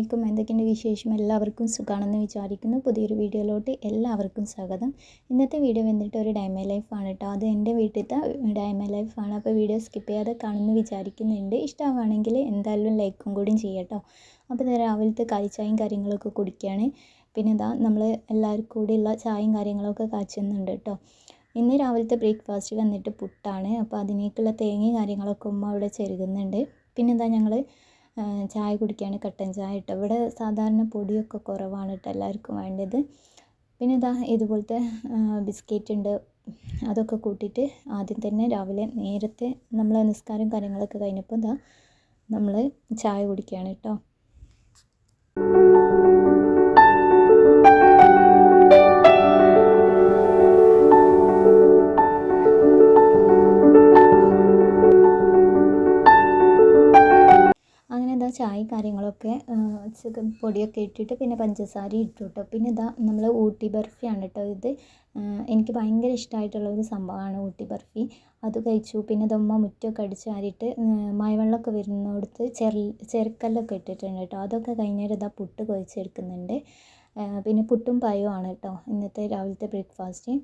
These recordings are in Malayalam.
അലൈക്കും എന്തൊക്കെയുണ്ട് വിശേഷം? എല്ലാവർക്കും സുഖമാണെന്ന് വിചാരിക്കുന്നു. പുതിയൊരു വീഡിയോയിലോട്ട് എല്ലാവർക്കും സ്വാഗതം. ഇന്നത്തെ വീഡിയോ വന്നിട്ട് ഒരു ഡൈമ ലൈഫാണ് കേട്ടോ അത് എന്റെ വീട്ടിലത്തെ ഡൈമ ലൈഫാണ് അപ്പോൾ വീഡിയോ സ്കിപ്പ് ചെയ്യാതെ കാണുമെന്ന് വിചാരിക്കുന്നുണ്ട്. ഇഷ്ടമാണെങ്കിൽ എന്തായാലും ലൈക്കും കൂടിയും ചെയ്യട്ടോ അപ്പോൾ ഇത് രാവിലത്തെ കാഴ്ചയും കാര്യങ്ങളൊക്കെ കുടിക്കുകയാണ് പിന്നെ ഇതാ നമ്മൾ എല്ലാവർക്കും കൂടിയുള്ള ചായയും കാര്യങ്ങളൊക്കെ കാച്ചുന്നുണ്ട് കേട്ടോ ഇന്ന് രാവിലത്തെ ബ്രേക്ക്ഫാസ്റ്റ് വന്നിട്ട് പുട്ടാണ്. അപ്പോൾ അതിനേക്കുള്ള തേങ്ങയും കാര്യങ്ങളൊക്കെ ഉമ്മ അവിടെ ചെരുകുന്നുണ്ട്. പിന്നെന്താ ഞങ്ങൾ ചായ കുടിക്കുകയാണ് കട്ടൻ ചായ കേട്ടോ ഇവിടെ സാധാരണ പൊടിയൊക്കെ കുറവാണ് കേട്ടോ എല്ലാവർക്കും വേണ്ടത്. പിന്നെ ഇതാ ഇതുപോലത്തെ ബിസ്ക്കറ്റ് ഉണ്ട്. അതൊക്കെ കൂട്ടിയിട്ട് ആദ്യം തന്നെ രാവിലെ നേരത്തെ നമ്മൾ നിസ്കാരം കാര്യങ്ങളൊക്കെ കഴിഞ്ഞപ്പോൾ ഇതാ നമ്മൾ ചായ കുടിക്കുകയാണ് കേട്ടോ. ചായയും കാര്യങ്ങളൊക്കെ പൊടിയൊക്കെ ഇട്ടിട്ട് പിന്നെ പഞ്ചസാര ഇട്ടു കേട്ടോ പിന്നെ ഇതാ നമ്മൾ ഊട്ടി ബർഫിയാണ് കേട്ടോ ഇത്. എനിക്ക് ഭയങ്കര ഇഷ്ടമായിട്ടുള്ള ഒരു സംഭവമാണ് ഊട്ടി ബർഫി. അത് കഴിച്ചു. പിന്നെ ദമ്മ മുറ്റമൊക്കെ അടിച്ച് വാരിയിട്ട് മഴവെള്ളമൊക്കെ വരുന്നിടത്ത് ചെറു ചെറുക്കല്ലൊക്കെ ഇട്ടിട്ടുണ്ട് കേട്ടോ അതൊക്കെ കഴിഞ്ഞാൽ ഇതാ പുട്ട് കുഴച്ചെടുക്കുന്നുണ്ട്. പിന്നെ പുട്ടും ആണ് കേട്ടോ ഇന്നത്തെ രാവിലത്തെ ബ്രേക്ക്ഫാസ്റ്റ്.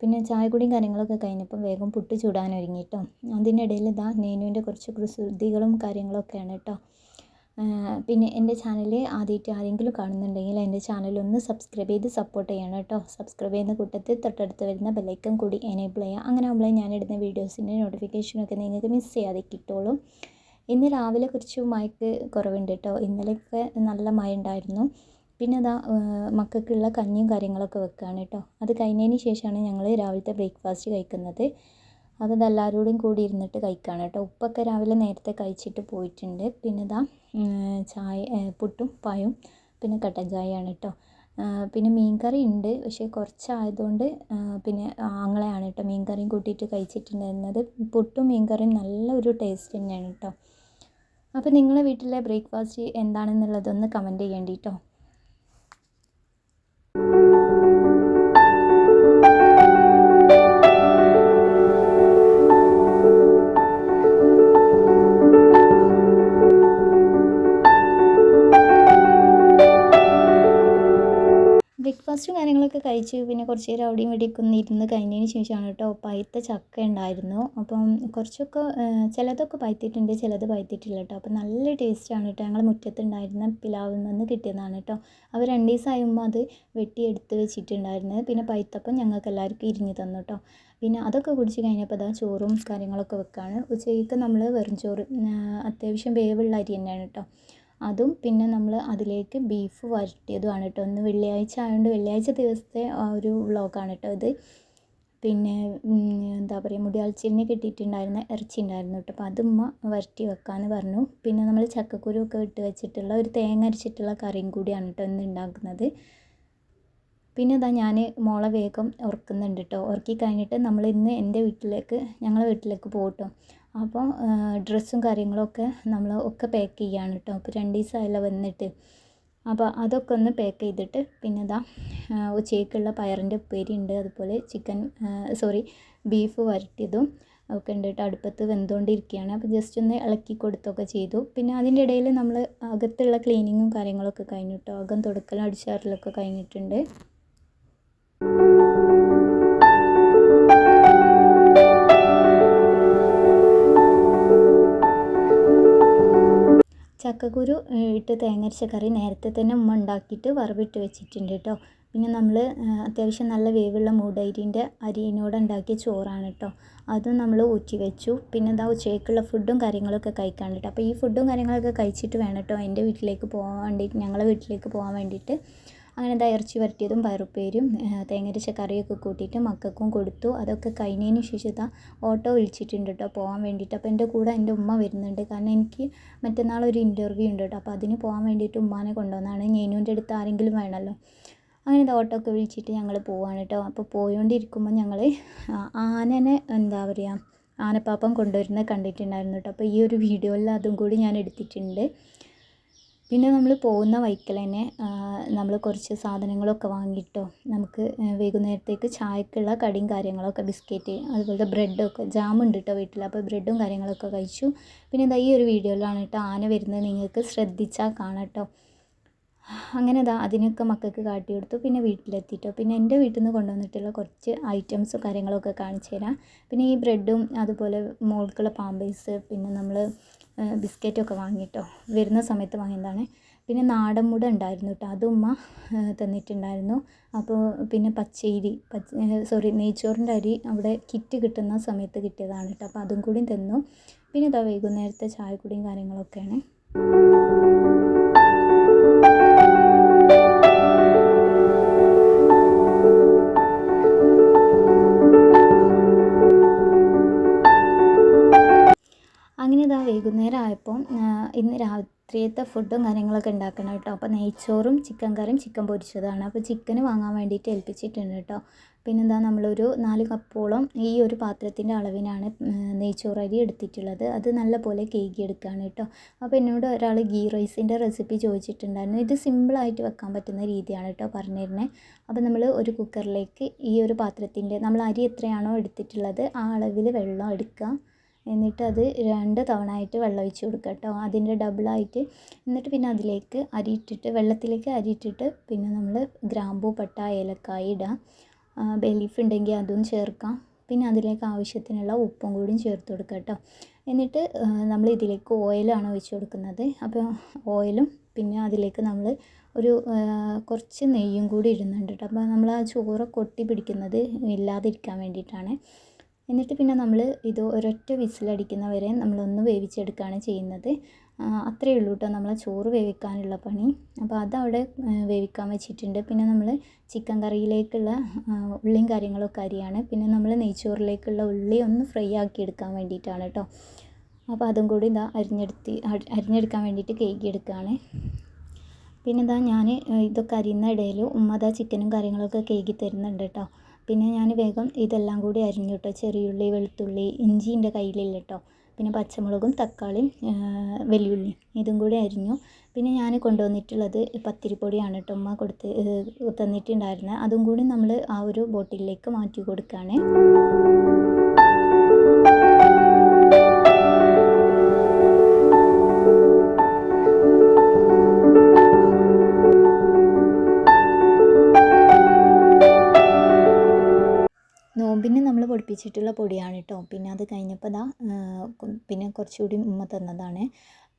പിന്നെ ചായ കുടിയും കാര്യങ്ങളൊക്കെ കഴിഞ്ഞപ്പം വേഗം പുട്ട് ചൂടാൻ ഒരുങ്ങി കേട്ടോ അതിനിടയിൽ ഇതാ നേനുവിന്റെ കുറച്ച് കുസൃതികളും കാര്യങ്ങളൊക്കെയാണ് കേട്ടോ പിന്നെ എന്റെ ചാനൽ ആദ്യമായിട്ട് ആരെങ്കിലും കാണുന്നുണ്ടെങ്കിൽ എന്റെ ചാനൽ ഒന്ന് സബ്സ്ക്രൈബ് ചെയ്ത് സപ്പോർട്ട് ചെയ്യണം കേട്ടോ സബ്സ്ക്രൈബ് ചെയ്യുന്ന കൂട്ടത്തിൽ തൊട്ടടുത്ത് വരുന്ന ബെല്ലൈക്കൻ കൂടി എനേബിൾ ചെയ്യുക. അങ്ങനെ ആകുമ്പോൾ ഞാൻ ഇടുന്ന വീഡിയോസിന്റെ നോട്ടിഫിക്കേഷനൊക്കെ നിങ്ങൾക്ക് മിസ് ചെയ്യാതെ കിട്ടുള്ളൂ. ഇന്ന് രാവിലെ കുറച്ച് മഴയ്ക്ക് കുറവുണ്ട് കേട്ടോ ഇന്നലെയൊക്കെ നല്ല മഴ ഉണ്ടായിരുന്നു. പിന്നെ അതാ മക്കൾക്കുള്ള കഞ്ഞിയും കാര്യങ്ങളൊക്കെ വെക്കുകയാണ് കേട്ടോ അത് കഴിഞ്ഞതിന് ശേഷമാണ് ഞങ്ങൾ രാവിലത്തെ ബ്രേക്ക്ഫാസ്റ്റ് കഴിക്കുന്നത്. ഇത് എല്ലാവരോടും കൂടി ഇരുന്നിട്ട് കഴിക്കുകയാണ് കേട്ടോ ഉപ്പൊക്കെ രാവിലെ നേരത്തെ കഴിച്ചിട്ട് പോയിട്ടുണ്ട്. പിന്നെ ഇതാ ചായ പുട്ടും പായും പിന്നെ കട്ടൻ ചായയാണ് കേട്ടോ പിന്നെ മീൻകറി ഉണ്ട്. പക്ഷേ കുറച്ചായതുകൊണ്ട് പിന്നെ ആങ്ങളെയാണ് കേട്ടോ മീൻകറിയും കൂട്ടിയിട്ട് കഴിച്ചിട്ടുണ്ടായിരുന്നത്. പുട്ടും മീൻകറിയും നല്ല ഒരു ടേസ്റ്റ് തന്നെയാണ് കേട്ടോ അപ്പോൾ നിങ്ങളുടെ വീട്ടിലെ ബ്രേക്ക്ഫാസ്റ്റ് എന്താണെന്നുള്ളതൊന്ന് കമന്റ് ചെയ്യേണ്ടി കേട്ടോ ബ്രേക്ക്ഫാസ്റ്റും കാര്യങ്ങളൊക്കെ കഴിച്ച് പിന്നെ കുറച്ച് നേരം അവിടെയും ഇവിടെയൊക്കെ ഒന്ന് ഇരുന്ന് കഴിഞ്ഞതിന് ശേഷമാണ് കേട്ടോ പഴുത്ത ചക്ക ഉണ്ടായിരുന്നു. അപ്പം കുറച്ചൊക്കെ ചിലതൊക്കെ പഴുത്തിട്ടുണ്ട് ചിലത് പഴുത്തിട്ടില്ല കേട്ടോ. അപ്പം നല്ല ടേസ്റ്റാണ് കേട്ടോ. ഞങ്ങൾ മുറ്റത്തുണ്ടായിരുന്ന പിലാവിൽ നിന്ന് കിട്ടിയതാണ് കേട്ടോ. അവർ രണ്ട് ദിവസമായുമ്പോൾ അത് വെട്ടിയെടുത്ത് വെച്ചിട്ടുണ്ടായിരുന്നത്. പിന്നെ പഴുത്തപ്പം ഞങ്ങൾക്ക് എല്ലാവർക്കും ഇരിഞ്ഞ് തന്നു കേട്ടോ. പിന്നെ അതൊക്കെ കുടിച്ച് കഴിഞ്ഞപ്പോൾ അതാ ചോറും കാര്യങ്ങളൊക്കെ വെക്കുകയാണ് ഉച്ചയ്ക്ക് നമ്മൾ വെറും ചോറ് അത്യാവശ്യം വേവുള്ള അരി തന്നെയാണ് കേട്ടോ. അതും പിന്നെ നമ്മൾ അതിലേക്ക് ബീഫ് വരട്ടിയതുമാണ് കേട്ടോ. ഇന്ന് വെള്ളിയാഴ്ച ആയതുകൊണ്ട് വെള്ളിയാഴ്ച ദിവസത്തെ ആ ഒരു വ്ളോഗാണ് കേട്ടോ ഇത്. പിന്നെ എന്താ പറയുക മുടിയാൾച്ചിലിന് കിട്ടിയിട്ടുണ്ടായിരുന്ന ഇറച്ചി ഉണ്ടായിരുന്നു കേട്ടോ. അപ്പോൾ അതും വരട്ടി വെക്കാമെന്ന് പറഞ്ഞു. പിന്നെ നമ്മൾ ചക്കക്കുരു ഒക്കെ ഇട്ട് വെച്ചിട്ടുള്ള ഒരു തേങ്ങ അരച്ചിട്ടുള്ള കറിയും കൂടിയാണ് കേട്ടോ ഇന്ന് ഉണ്ടാക്കുന്നത് പിന്നെ ഇതാ ഞാൻ മോളെ വേഗം ഉറക്കുന്നുണ്ട് കേട്ടോ. ഉറക്കി കഴിഞ്ഞിട്ട് നമ്മൾ ഇന്ന് എന്റെ വീട്ടിലേക്ക് ഞങ്ങളെ വീട്ടിലേക്ക് പോകും അപ്പോൾ ഡ്രസ്സും കാര്യങ്ങളൊക്കെ നമ്മൾ ഒക്കെ പാക്ക് ചെയ്യുകയാണ് കേട്ടോ അപ്പോൾ രണ്ട് ദിവസമായല്ലോ വന്നിട്ട്. അപ്പോൾ അതൊക്കെ ഒന്ന് പാക്ക് ചെയ്തിട്ട് പിന്നെ ഇതാ ഉച്ചയ്ക്കുള്ള പയറിന്റെ ഉപ്പേരി ഉണ്ട്. അതുപോലെ ചിക്കൻ സോറി ബീഫ് വരട്ടിയതും ഒക്കെ ഉണ്ട് കേട്ടോ അടുപ്പത്ത് വെന്തുകൊണ്ടിരിക്കുകയാണ്. അപ്പോൾ ജസ്റ്റ് ഒന്ന് ഇളക്കി കൊടുത്തൊക്കെ ചെയ്തു. പിന്നെ അതിന്റെ ഇടയിൽ നമ്മൾ അകത്തുള്ള ക്ലീനിങ്ങും കാര്യങ്ങളൊക്കെ കഴിഞ്ഞു കേട്ടോ അകം തുടക്കലും അടിച്ചാറിലൊക്കെ കഴിഞ്ഞിട്ടുണ്ട്. ചക്കക്കുരു ഇട്ട് തേങ്ങരച്ച കറി നേരത്തെ തന്നെ ഉമ്മ ഉണ്ടാക്കിയിട്ട് വറവിട്ട് വെച്ചിട്ടുണ്ട് കേട്ടോ പിന്നെ നമ്മൾ അത്യാവശ്യം നല്ല വേവുള്ള മൂടരിന്റെ അരിയിനോട് ഉണ്ടാക്കിയ ചോറാണ് കേട്ടോ അതും നമ്മൾ ഊറ്റി വെച്ചു. പിന്നെ എന്താ ഉച്ചയ്ക്കുള്ള ഫുഡും കാര്യങ്ങളൊക്കെ കഴിക്കാൻ കേട്ടോ അപ്പോൾ ഈ ഫുഡും കാര്യങ്ങളൊക്കെ കഴിച്ചിട്ട് വേണം കേട്ടോ എന്റെ വീട്ടിലേക്ക് പോകാൻ വേണ്ടിയിട്ട് ഞങ്ങളെ വീട്ടിലേക്ക് പോകാൻ വേണ്ടിയിട്ട്. അങ്ങനെ എന്താ ഇറച്ചി വരട്ടിയതും വയറുപ്പേരും തേങ്ങരച്ച കറിയൊക്കെ കൂട്ടിയിട്ട് മക്കൾക്കും കൊടുത്തു. അതൊക്കെ കഴിഞ്ഞതിന് ശേഷം ഇതാ ഓട്ടോ വിളിച്ചിട്ടുണ്ട് കേട്ടോ പോകാൻ വേണ്ടിയിട്ട്. അപ്പോൾ എന്റെ കൂടെ എന്റെ ഉമ്മ വരുന്നുണ്ട്. കാരണം എനിക്ക് മറ്റന്നാൾ ഒരു ഇന്റർവ്യൂ ഉണ്ട് കേട്ടോ. അപ്പോൾ അതിന് പോകാൻ വേണ്ടിയിട്ട് ഉമ്മാനെ കൊണ്ടുവന്നാണ് ഞേനുവിന്റെ അടുത്ത് ആരെങ്കിലും വേണമല്ലോ. അങ്ങനെ ഓട്ടോ ഒക്കെ വിളിച്ചിട്ട് ഞങ്ങൾ പോവാണ് കേട്ടോ. അപ്പോൾ പോയോണ്ടിരിക്കുമ്പോൾ ഞങ്ങൾ ആനനെ എന്താ പറയുക ആനപ്പാപ്പം കൊണ്ടുവരുന്നത് കണ്ടിട്ടുണ്ടായിരുന്നു കേട്ടോ. അപ്പോൾ ഈ ഒരു വീഡിയോയിൽ അതും കൂടി ഞാൻ എടുത്തിട്ടുണ്ട്. പിന്നെ നമ്മൾ പോകുന്ന വഴിക്കൽ തന്നെ നമ്മൾ കുറച്ച് സാധനങ്ങളൊക്കെ വാങ്ങിയിട്ടോ നമുക്ക് വൈകുന്നേരത്തേക്ക് ചായക്കുള്ള കടിയും കാര്യങ്ങളൊക്കെ ബിസ്ക്കറ്റ് അതുപോലെ ബ്രെഡൊക്കെ ജാം ഉണ്ട് കേട്ടോ വീട്ടിൽ അപ്പോൾ ബ്രെഡും കാര്യങ്ങളൊക്കെ കഴിച്ചു. പിന്നെ ഇതാ ഈ ഒരു വീഡിയോയിലാണ് കേട്ടോ ആന വരുന്നത് നിങ്ങൾക്ക് ശ്രദ്ധിച്ചാൽ കാണാം കേട്ടോ അങ്ങനെ ദാ അതിനൊക്കെ മക്കൾക്ക് കാട്ടി കൊടുത്തു പിന്നെ വീട്ടിലെത്തിയിട്ടോ പിന്നെ എന്റെ വീട്ടിൽ നിന്ന് കൊണ്ടുവന്നിട്ടുള്ള കുറച്ച് ഐറ്റംസും കാര്യങ്ങളൊക്കെ കാണിച്ചു തരാം. പിന്നെ ഈ ബ്രെഡും അതുപോലെ മോൾക്കുള്ള പാമ്പേഴ്സ് പിന്നെ നമ്മൾ ബിസ്ക്കറ്റൊക്കെ വാങ്ങിയിട്ടോ വരുന്ന സമയത്ത് വാങ്ങിയതാണ്. പിന്നെ നാടൻ മുട ഉണ്ടായിരുന്നു കേട്ടോ അത് ഉമ്മ തന്നിട്ടുണ്ടായിരുന്നു. അപ്പോൾ പിന്നെ പച്ചരി പച്ച സോറി നെയ്ച്ചോറിന്റെ അരി അവിടെ കിറ്റ് കിട്ടുന്ന സമയത്ത് കിട്ടിയതാണ് കേട്ടോ അപ്പോൾ അതും കൂടി തന്നു. പിന്നെ ഇതാ വൈകുന്നേരത്തെ ചായ കുടിയും കാര്യങ്ങളൊക്കെയാണ്. രാത്രിയത്തെ ഫുഡും കാര്യങ്ങളൊക്കെ ഉണ്ടാക്കണം കേട്ടോ. അപ്പോൾ നെയ്ച്ചോറും ചിക്കൻ കറിയും ചിക്കൻ പൊരിച്ചതാണ്. അപ്പോൾ ചിക്കൻ വാങ്ങാൻ വേണ്ടിയിട്ട് ഏൽപ്പിച്ചിട്ടുണ്ട് കേട്ടോ. പിന്നെന്താ നമ്മളൊരു നാല് കപ്പോളം ഈ ഒരു പാത്രത്തിന്റെ അളവിനാണ് നെയ്ച്ചോറ് അരി എടുത്തിട്ടുള്ളത്. അത് നല്ല പോലെ കേക്ക് എടുക്കുകയാണ് കേട്ടോ. അപ്പോൾ എന്നോട് ഒരാൾ ഗീ റൈസിന്റെ റെസിപ്പി ചോദിച്ചിട്ടുണ്ടായിരുന്നു. ഇത് സിമ്പിളായിട്ട് വെക്കാൻ പറ്റുന്ന രീതിയാണ് കേട്ടോ പറഞ്ഞിരുന്നത് അപ്പോൾ നമ്മൾ ഒരു കുക്കറിലേക്ക് ഈ ഒരു പാത്രത്തിന്റെ നമ്മൾ അരി എത്രയാണോ എടുത്തിട്ടുള്ളത് ആ അളവിൽ വെള്ളം എടുക്കുക. എന്നിട്ട് അത് രണ്ട് തവണ ആയിട്ട് വെള്ളം ഒഴിച്ച് കൊടുക്കുക കേട്ടോ. അതിന്റെ ഡബിളായിട്ട് എന്നിട്ട് പിന്നെ അതിലേക്ക് അരിയിട്ടിട്ട് വെള്ളത്തിലേക്ക് അരിയിട്ടിട്ട് പിന്നെ നമ്മൾ ഗ്രാമ്പൂ പട്ട ഏലക്കായ ഇടുക ബേ ലീഫ് ഉണ്ടെങ്കിൽ അതും ചേർക്കാം. പിന്നെ അതിലേക്ക് ആവശ്യത്തിനുള്ള ഉപ്പും കൂടിയും ചേർത്ത് കൊടുക്കുക കേട്ടോ. എന്നിട്ട് നമ്മൾ ഇതിലേക്ക് ഓയിലാണ് ഒഴിച്ച് കൊടുക്കുന്നത്. അപ്പോൾ ഓയിലും പിന്നെ അതിലേക്ക് നമ്മൾ ഒരു കുറച്ച് നെയ്യും കൂടി ഇടുന്നുണ്ട് കേട്ടോ. അപ്പോൾ നമ്മൾ ആ ചോറ് കൊട്ടി പിടിക്കുന്നത് ഇല്ലാതിരിക്കാൻ വേണ്ടിയിട്ടാണ്. എന്നിട്ട് പിന്നെ നമ്മൾ ഇത് ഒരൊറ്റ വിസിലടിക്കുന്ന വരെ നമ്മളൊന്ന് വേവിച്ചെടുക്കുകയാണ് ചെയ്യുന്നത്. അത്രയേ ഉള്ളൂ കേട്ടോ നമ്മളെ ചോറ് വേവിക്കാനുള്ള പണി. അപ്പോൾ അതവിടെ വേവിക്കാൻ വെച്ചിട്ടുണ്ട്. പിന്നെ നമ്മൾ ചിക്കൻ കറിയിലേക്കുള്ള ഉള്ളിയും കാര്യങ്ങളൊക്കെ അരിയാണ്. പിന്നെ നമ്മൾ നെയ്ച്ചോറിലേക്കുള്ള ഉള്ളി ഒന്ന് ഫ്രൈ ആക്കി എടുക്കാൻ വേണ്ടിയിട്ടാണ് കേട്ടോ അപ്പോൾ അതും കൂടി ഇതാ അരിഞ്ഞെടുത്ത് അരിഞ്ഞെടുക്കാൻ വേണ്ടിയിട്ട് കേക്ക് എടുക്കുകയാണ് പിന്നെ ഇതാ ഞാൻ ഇതൊക്കെ അരിയുന്ന ഇടയിൽ ഉമ്മ ചിക്കനും കാര്യങ്ങളൊക്കെ കേക്കി തരുന്നുണ്ട് കേട്ടോ പിന്നെ ഞാൻ വേഗം ഇതെല്ലാം കൂടി അരിഞ്ഞു കേട്ടോ ചെറിയുള്ളി വെളുത്തുള്ളി ഇഞ്ചി എന്റെ കയ്യിലില്ല കേട്ടോ പിന്നെ പച്ചമുളകും തക്കാളിയും വലിയുള്ളി ഇതും കൂടി അരിഞ്ഞു. പിന്നെ ഞാൻ കൊണ്ടുവന്നിട്ടുള്ളത് പത്തിരിപ്പൊടിയാണ് കേട്ടോ ഉമ്മ കൊടുത്ത് തന്നിട്ടുണ്ടായിരുന്നത് അതും കൂടി നമ്മൾ ആ ഒരു ബോട്ടിലേക്ക് മാറ്റി കൊടുക്കുകയാണ് പൊടിപ്പിച്ചിട്ടുള്ള പൊടിയാണ് കേട്ടോ. പിന്നെ അത് കഴിഞ്ഞപ്പോൾ ദാ പിന്നെ കുറച്ചുകൂടി ഉമ്മ തന്നതാണ്.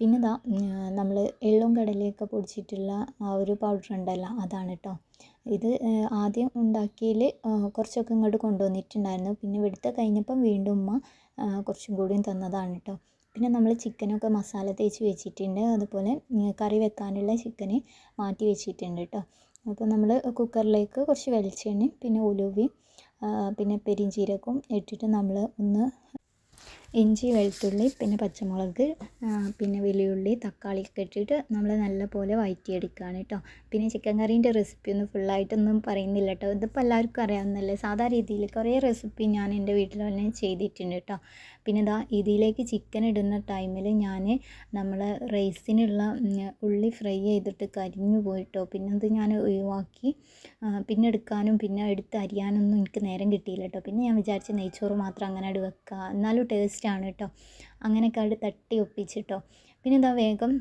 പിന്നെ ദാ നമ്മൾ എള്ളും കടലയൊക്കെ പൊടിച്ചിട്ടുള്ള ആ ഒരു പൗഡർ ഉണ്ടല്ലോ അതാണ് കേട്ടോ. ഇത് ആദ്യം ഉണ്ടാക്കിയതിൽ കുറച്ചൊക്കെ ഇങ്ങോട്ട് കൊണ്ടുവന്നിട്ടുണ്ടായിരുന്നു. പിന്നെ ഇവിടുത്തെ കഴിഞ്ഞപ്പം വീണ്ടും ഉമ്മ കുറച്ചും കൂടിയും തന്നതാണ് കേട്ടോ. പിന്നെ നമ്മൾ ചിക്കനൊക്കെ മസാല തേച്ച് വെച്ചിട്ടുണ്ട്. അതുപോലെ കറി വെക്കാനുള്ള ചിക്കന് മാറ്റി വെച്ചിട്ടുണ്ട് കേട്ടോ. അപ്പോൾ നമ്മൾ കുക്കറിലേക്ക് കുറച്ച് വെളിച്ചെണ്ണയും പിന്നെ ഉലുവയും പിന്നെ പെരിഞ്ജീരകവും ഇട്ടിട്ട് നമ്മൾ ഒന്ന് ഇഞ്ചി വെളുത്തുള്ളി പിന്നെ പച്ചമുളക് പിന്നെ വലിയുള്ളി തക്കാളി ഒക്കെ ഇട്ടിട്ട് നമ്മൾ നല്ലപോലെ വഴറ്റിയെടുക്കുകയാണ് കേട്ടോ പിന്നെ ചിക്കൻ കറീന്റെ റെസിപ്പി ഒന്നും ഫുള്ളായിട്ടൊന്നും പറയുന്നില്ല കേട്ടോ ഇതിപ്പോൾ എല്ലാവർക്കും അറിയാവുന്നതല്ലേ? സാധാ രീതിയിൽ കുറേ റെസിപ്പി ഞാൻ എന്റെ വീട്ടിൽ തന്നെ ചെയ്തിട്ടുണ്ട് കേട്ടോ പിന്നെ ഇതാ ഇതിലേക്ക് ചിക്കൻ ഇടുന്ന ടൈമിൽ ഞാൻ നമ്മൾ റൈസിനുള്ള ഉള്ളി ഫ്രൈ ചെയ്തിട്ട് കരിഞ്ഞു പോയിട്ടോ പിന്നെ അത് ഞാൻ ഒഴിവാക്കി പിന്നെ എടുക്കാനും പിന്നെ എടുത്ത് അരിയാനൊന്നും എനിക്ക് നേരം കിട്ടിയില്ല കേട്ടോ പിന്നെ ഞാൻ വിചാരിച്ച നെയ്ച്ചോറ് മാത്രം അങ്ങനെ വെക്കുക എന്നാലും ടേസ്റ്റാണ് കേട്ടോ. അങ്ങനെയൊക്കെ അവിടെ തട്ടി ഒപ്പിച്ചിട്ടോ. പിന്നെ ഇതാ വേഗം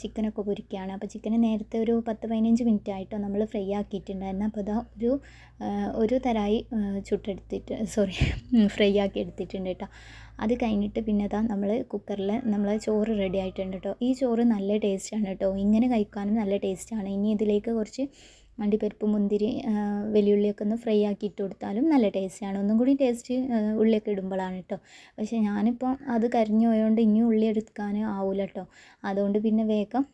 ചിക്കനൊക്കെ പൊരിക്കുകയാണ് അപ്പോൾ ചിക്കന് നേരത്തെ ഒരു പത്ത് പതിനഞ്ച് മിനിറ്റ് ആയിട്ടോ നമ്മൾ ഫ്രൈ ആക്കിയിട്ടുണ്ടായിരുന്നു. അപ്പോൾ ഇതാ ഒരു ഒരു തരായി ചുട്ടെടുത്തിട്ട് സോറി ഫ്രൈ ആക്കി എടുത്തിട്ടുണ്ട് കേട്ടോ. അത് കഴിഞ്ഞിട്ട് പിന്നെ ഇതാ നമ്മൾ കുക്കറിൽ നമ്മൾ ചോറ് റെഡി ആയിട്ടുണ്ട് കേട്ടോ. ഈ ചോറ് നല്ല ടേസ്റ്റാണ് കേട്ടോ. ഇങ്ങനെ കഴിക്കാനും നല്ല ടേസ്റ്റാണ് ഇനി ഇതിലേക്ക് കുറച്ച് അണ്ടിപ്പരിപ്പ് മുന്തിരി വലിയുള്ളിയൊക്കെ ഒന്ന് ഫ്രൈ ആക്കി ഇട്ട് കൊടുത്താലും നല്ല ടേസ്റ്റാണ് ഒന്നും കൂടി ടേസ്റ്റ് ഉള്ളിയൊക്കെ ഇടുമ്പോഴാണ് കേട്ടോ പക്ഷേ ഞാനിപ്പോൾ അത് കരിഞ്ഞു പോയതുകൊണ്ട് ഇനി ഉള്ളി എടുക്കാൻ ആവില്ല കേട്ടോ അതുകൊണ്ട് പിന്നെ വേഗം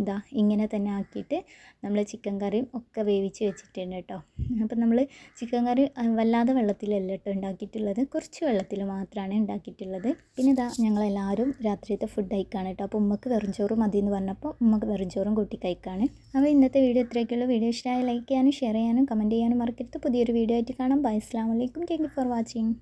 ഇതാ ഇങ്ങനെ തന്നെ ആക്കിയിട്ട് നമ്മൾ ചിക്കൻ കറിയും ഒക്കെ വേവിച്ച് വെച്ചിട്ടുണ്ട് കേട്ടോ. അപ്പം നമ്മൾ ചിക്കൻ കറി വല്ലാതെ വെള്ളത്തിലല്ല കേട്ടോ ഉണ്ടാക്കിയിട്ടുള്ളത്. കുറച്ച് വെള്ളത്തിൽ മാത്രമാണ് ഉണ്ടാക്കിയിട്ടുള്ളത്. പിന്നെ ഇതാ ഞങ്ങളെല്ലാവരും രാത്രിയത്തെ ഫുഡ് കഴിക്കാണ് കേട്ടോ. അപ്പോൾ ഉമ്മക്ക് വെറുംചോറ് മതി എന്ന് പറഞ്ഞപ്പോൾ ഉമ്മക്ക് വെറുംചോറും കൂട്ടി കഴിക്കാണ്. അപ്പോൾ ഇന്നത്തെ വീഡിയോ ഇത്രയൊക്കെയുള്ള. വീഡിയോ ഇഷ്ടമായി ലൈക്ക് ചെയ്യാനും ഷെയർ ചെയ്യാനും കമന്റ് ചെയ്യാനും മറക്കരുത്. പുതിയൊരു വീഡിയോ ആയിട്ട് കാണാം. ബൈ അസ്സാം വലൈക്കും താങ്ക് യു ഫോർ വാച്ചിങ്